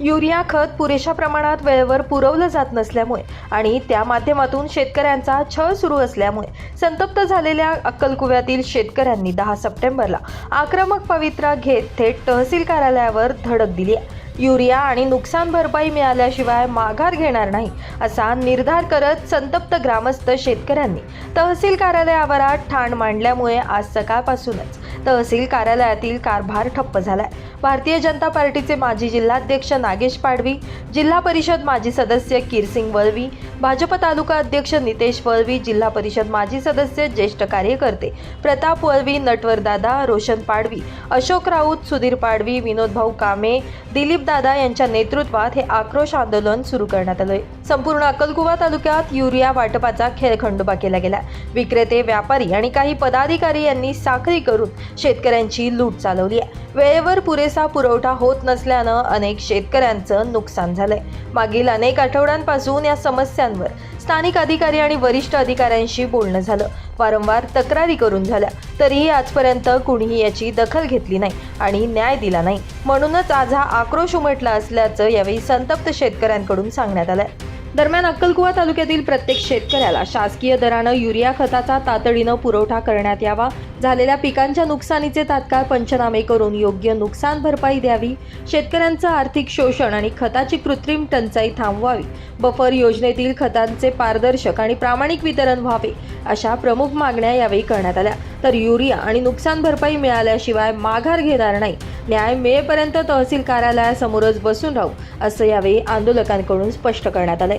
Urea खत पुरेशा प्रमाणात वेळेवर पुरवलं जात नसल्यामुळे आणि त्या माध्यमातून शेतकऱ्यांचा छळ सुरू असल्यामुळे संतप्त झालेल्या अक्कलकुव्यातील शेतकऱ्यांनी दहा सप्टेंबरला आक्रमक पवित्रा घेत थेट तहसील कार्यालयावर धडक दिली आहे. युरिया आणि नुकसान भरपाई मिळाल्याशिवाय माघार घेणार नाही असा निर्धार करत संतप्त ग्रामस्थ शेतकऱ्यांनी तहसील कार्यालयावरात ठाण मांडल्यामुळे आज सकाळपासूनच तहसील कार्यालयातील कारभार ठप्प झालाय. भारतीय जनता पार्टीचे माजी जिल्हाध्यक्ष नागेश पाडवी जिल्हा परिषद माजी सदस्य किरसिंग वळवी भाजप तालुका अध्यक्ष नितेश वळवी जिल्हा परिषद माजी सदस्य ज्येष्ठ कार्यकर्ते प्रताप वळवी नटवरदादा रोशन पाडवी अशोक राऊत सुधीर पाडवी विनोद भाऊ कामे दिलीप दादा यांच्या नेतृत्वात हे आक्रोश आंदोलन सुरू करण्यात आलंय. संपूर्ण अक्कलकुवा तालुक्यात युरिया वाटपाचा खेळखंडोबा केला गेला विक्रेते व्यापारी आणि काही पदाधिकारी यांनी साखळी करून शेतकऱ्यांची लूट चालवली आहे. वेळेवर पुरेसा पुरवठा होत नसल्यानं अनेक शेतकऱ्यांचं नुकसान झालंय. मागील अनेक आठवड्यांपासून या समस्यांवर स्थानिक अधिकारी आणि वरिष्ठ अधिकाऱ्यांशी बोलणं झालं. वारंवार तक्रारी करून झाल्या. तरीही आजपर्यंत कुणीही याची दखल घेतली नाही आणि न्याय दिला नाही. म्हणूनच आज हा आक्रोश उमटला असल्याचं यावेळी संतप्त शेतकऱ्यांकडून सांगण्यात आलंय. दरम्यान अक्कलकुवा तालुक्यातील प्रत्येक शेतकऱ्याला शासकीय दरानं युरिया खताचा तातडीनं पुरवठा करण्यात यावा. झालेल्या पिकांच्या नुकसानीचे तात्काळ पंचनामे करून योग्य नुकसान भरपाई द्यावी. शेतकऱ्यांचं आर्थिक शोषण आणि खताची कृत्रिम टंचाई थांबवावी. बफर योजनेतील खतांचे पारदर्शक आणि प्रामाणिक वितरण व्हावे अशा प्रमुख मागण्या यावेळी करण्यात आल्या. तर युरिया आणि नुकसान भरपाई मिळाल्याशिवाय माघार घेणार नाही. न्याय मिळेपर्यंत तहसील कार्यालयासमोरच बसून राहू असं यावेळी आंदोलकांकडून स्पष्ट करण्यात आलंय.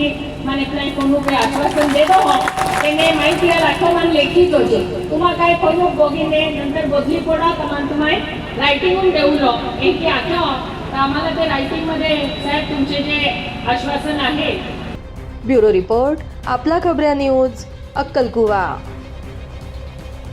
એકી મને એટલે કોનું કોઈ આશ્વાસન દેતો હો એને માહિતી આ રાખવામાં લેખી તો છે तुम्हा काय कोणू बोगीने नंतर बदली पडा तुम्हाला तुम्हाला रायटिंगून देऊलो एकी आख्या तर आम्हाला ते रायटिंगमध्ये साहेब तुमचे जे आश्वासन आहे ब्युरो रिपोर्ट आपला खबऱ्या न्यूज अक्कलकुवा